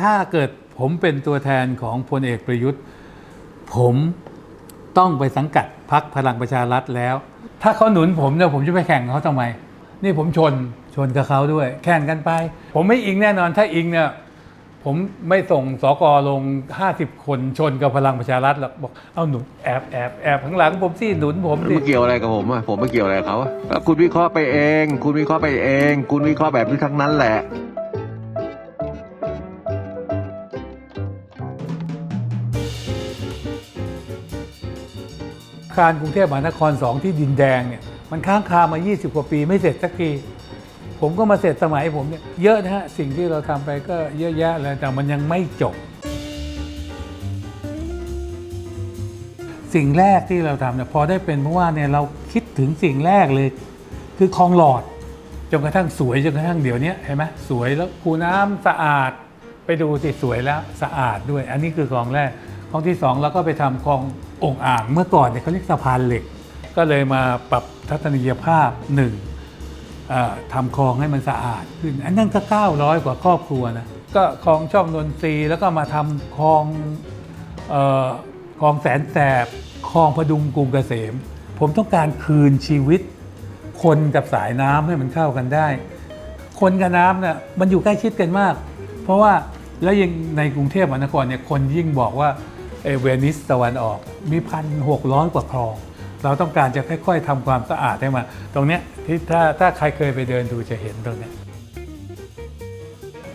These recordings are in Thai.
ถ้าเกิดผมเป็นตัวแทนของพลเอกประยุทธ์ ผมต้องไปสังกัดพักพลังประชารัฐแล้ว ถ้าเขาหนุนผมเนี่ยผมจะไปแข่งเขาทำไม นี่ผมชนชนกับเขาด้วย แข่งกันไป ผมไม่อิงแน่นอนถ้าอิงเนี่ยผมไม่ส่งสกลง 50 คนชนกับพลังประชารัฐหรอกบอกเอาหนุนแอบแอบแอบข้างหลังผมสิหนุนผมสิมาเกี่ยวอะไรกับผมอะผมไม่เกี่ยวอะไรกับเขาอะคุณวิเคราะห์ไปเอง คุณวิเคราะห์ไปเอง คุณวิเคราะห์แบบนี้ทั้งนั้นแหละ คารกรุงเทพมหานครสองที่ดินแดงเนี่ยมันค้างคามา 20 กว่าปีไม่เสร็จสักที ผมก็มาเสร็จสมัยผมเนี่ยเยอะนะฮะ สิ่งที่เราทำไปก็เยอะแยะเลยแต่มันยังไม่จบ สิ่งแรกที่เราทำเนี่ยพอได้เป็นเพราะว่าเนี่ยเราคิดถึงสิ่งแรกเลย คือคลองหลอดจนกระทั่งสวยจนกระทั่งเดี๋ยวนี้เห็นไหมสวยแล้วคูน้ำสะอาดไปดูสิสวยแล้วสะอาดด้วย อันนี้คือคลองแรก คลองที่สองเราก็ไปทำคลององอ่างเมื่อก่อนเนี่ยเขาเรียกสะพานเหล็ก ก็เลยมาปรับทัศนียภาพหนึ่งทำคลองให้มันสะอาดขึ้น อันนั้นก็ 900 กว่าครอบครัวนะก็คลองช่องนนทรีแล้วก็มาทำคลองเอ่อคลองแสนแสบคลองพดุงกรุงเกษม ผมต้องการคืนชีวิต คนกับสายน้ำให้มันเข้ากันได้ คนกับน้ำเนี่ยมันอยู่ใกล้ชิดกันมาก เพราะว่าแล้วยังในกรุงเทพมหานครเนี่ยคนยิ่งบอกว่า เอเวนิสตะวันออก มีพันหกร้อยกว่าคลอง เราต้องการจะค่อยๆทำความสะอาดให้มาตรงเนี้ยที่ถ้าถ้าใครเคยไปเดินดูจะเห็นตรงเนี้ย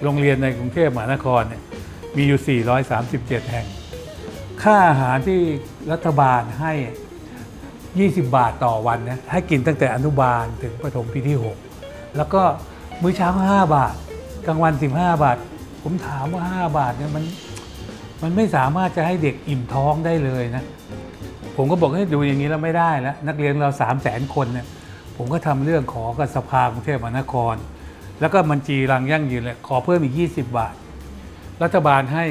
โรงเรียนในกรุงเทพมหานครเนี่ยมีอยู่ 437 แห่ง ค่าอาหารที่รัฐบาลให้ 20 บาทต่อวันนะให้กินตั้งแต่อนุบาลถึงประถมปีที่ 6 แล้วก็มื้อเช้า 5 บาท กลางวัน 15 บาท ผมถามว่า 5 บาทเนี่ยมัน มันไม่สามารถจะให้เด็กอิ่มท้องได้เลยนะ ผมก็บอกให้ดูอย่างนี้แล้วไม่ได้แล้วนักเรียนเรา3 0 0แสนคนเนี่ยผมก็ทำเรื่องขอกับสภากรุงเทพมหานคร แล้วก็มันจีรังยั่งยืนเลยขอเพิ่มอีก 20 บาท รัฐบาลให้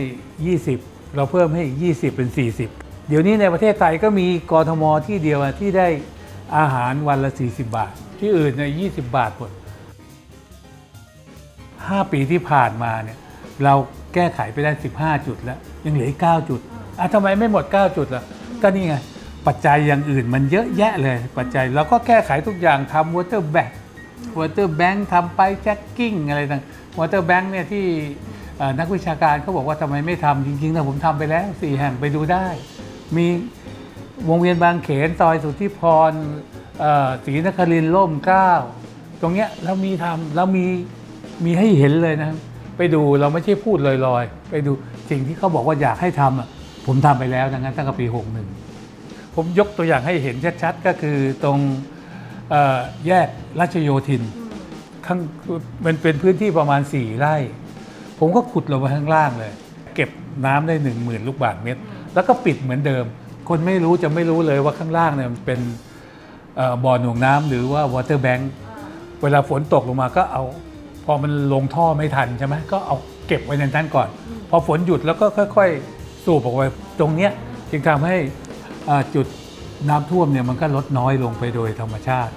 20 เราเพิ่มให้อีก 20 เป็น 40 เดี๋ยวนี้ในประเทศไทยก็มีกรทมที่เดียวที่ได้อาหารวันละ 40 บาท ที่อื่นเนี่ย20 บาทหมด5ปีที่ผ่านมาเนี่ยเรา แก้ไขไปได้ 15 จุดแล้วยังเหลืออีก9จุดอะทำไมไม่หมด 9 จุดล่ะก็นี่ไงปัจจัยอย่างอื่นมันเยอะแยะเลยปัจจัยเราก็แก้ไขทุกอย่างทำ water bank water bank ทำไปแจ็คกิ้งอะไรต่าง water bank เนี่ยที่เอ่อนักวิชาการเขาบอกว่าทำไมไม่ทำจริงๆนะผมทำไปแล้ว 4 แห่งไปดูได้ มีวงเวียนบางเขนซอยสุทธิพรเอ่อศรีนครินทร์ร่มเกล้าตรงเนี้ยเรามีทำเรามีมีให้เห็นเลยนะ ไปดูเราไม่ใช่พูดลอยๆ ไปดูสิ่งที่เขาบอกว่าอยากให้ทำอะผมทำไปแล้วดังนั้นตั้งแต่ปี 61 ผมยกตัวอย่างให้เห็นชัดๆ ก็คือตรงเอ่อแยกรัชโยธินข้างมันเป็นพื้นที่ประมาณ 4 ไร่ ผมก็ขุดลงไปข้างล่างเลย เก็บน้ำได้ 1 0,000 ลูกบาศก์เมตร แล้วก็ปิดเหมือนเดิม คนไม่รู้จะไม่รู้เลยว่าข้างล่างเนี่ยมันเป็นเอ่อบ่อหน่วงน้ำหรือว่า water bank เวลาฝนตกลงมาก็เอา พอมันลงท่อไม่ทันใช่ไหมก็เอาเก็บไว้ในนั้นก่อน พอฝนหยุดแล้วก็ค่อย ๆ สูบออกไปตรงเนี้ยจึงทำให้อ่าจุดน้ำท่วมเนี่ยมันก็ลดน้อยลงไปโดยธรรมชาติ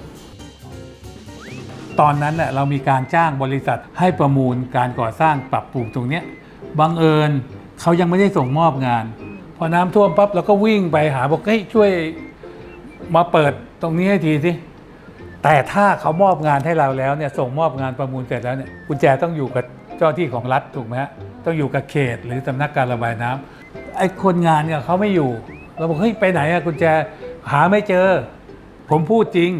ตอนนั้นเน่ะเรามีการจ้างบริษัทให้ประมูลการก่อสร้างปรับปรุงตรงเนี้ยบังเอิญเขายังไม่ได้ส่งมอบงาน พอน้ำท่วมปั๊บเราก็วิ่งไปหาบอกเฮ้ยช่วยมาเปิดตรงนี้ให้ทีสิ แต่ถ้าเขามอบงานให้เราแล้วเนี่ยส่งมอบงานประมูลเสร็จแล้วเนี่ยกุญแจต้องอยู่กับเจ้าที่ของรัฐถูกไหมฮะต้องอยู่กับเขตหรือสำนักการระบายน้ำไอ้คนงานเนี่ยเขาไม่อยู่ เราบอกเฮ้ยไปไหนอะกุญแจหาไม่เจอ ผมพูดจริง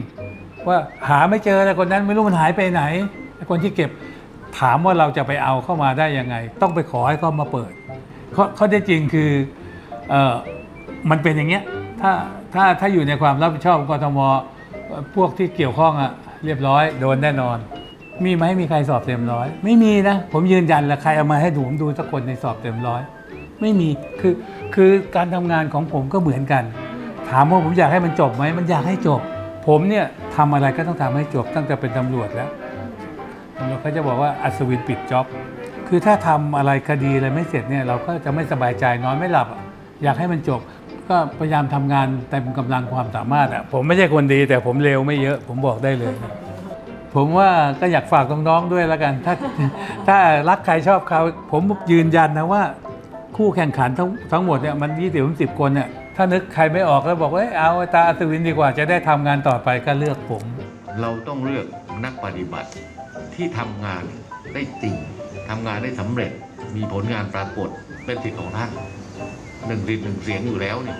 ว่าหาไม่เจอแต่คนนั้นไม่รู้มันหายไปไหนไอ้คนที่เก็บถามว่าเราจะไปเอาเข้ามาได้ยังไง ต้องไปขอให้เขามาเปิดเขาเขาได้จริงคือเออมันเป็นอย่างเงี้ยถ้าถ้าถ้าอยู่ในความรับผิดชอบของกทม พวกที่เกี่ยวข้องอะเรียบร้อยโดนแน่นอน มีไหมมีใครสอบเต็มร้อย ไม่มีนะ ผมยืนยันแล้วใครเอามาให้ดูผมดูสักคนในสอบเต็มร้อย ไม่มีคือคือการทำงานของผมก็เหมือนกัน ถามว่าผมอยากให้มันจบไหมมันอยากให้จบ ผมเนี่ยทำอะไรก็ต้องทำให้จบตั้งแต่เป็นตำรวจแล้วตำรวจเขาจะบอกว่าอัศวินปิดจ็อบคือถ้าทำอะไรคดีอะไรไม่เสร็จเนี่ยเราก็จะไม่สบายใจนอนไม่หลับ อยากให้มันจบ ก็พยายามทำงานเต็มกำลังความสามารถอะผมไม่ใช่คนดี แต่ผมเลวไม่เยอะ ผมบอกได้เลย ผมว่าก็อยากฝากน้องๆด้วยแล้วกัน ถ้าถ้ารักใครชอบเขาผมยืนยันนะว่า คู่แข่งขันทั้งทั้งหมดเนี่ยมันยี่สิบสิบคนเนี่ยถ้านึกใครไม่ออกแล้วบอกว่าเอ้ยเอาตาอัศวินดีกว่าจะได้ทำงานต่อไปก็เลือกผม เราต้องเลือกนักปฏิบัติที่ทำงานได้จริงทำงานได้สำเร็จ มีผลงานปรากฏเป็นสิทธิ์ของท่าน หนึ่งสิทธิ์หนึ่งเสียงอยู่แล้วเนี่ย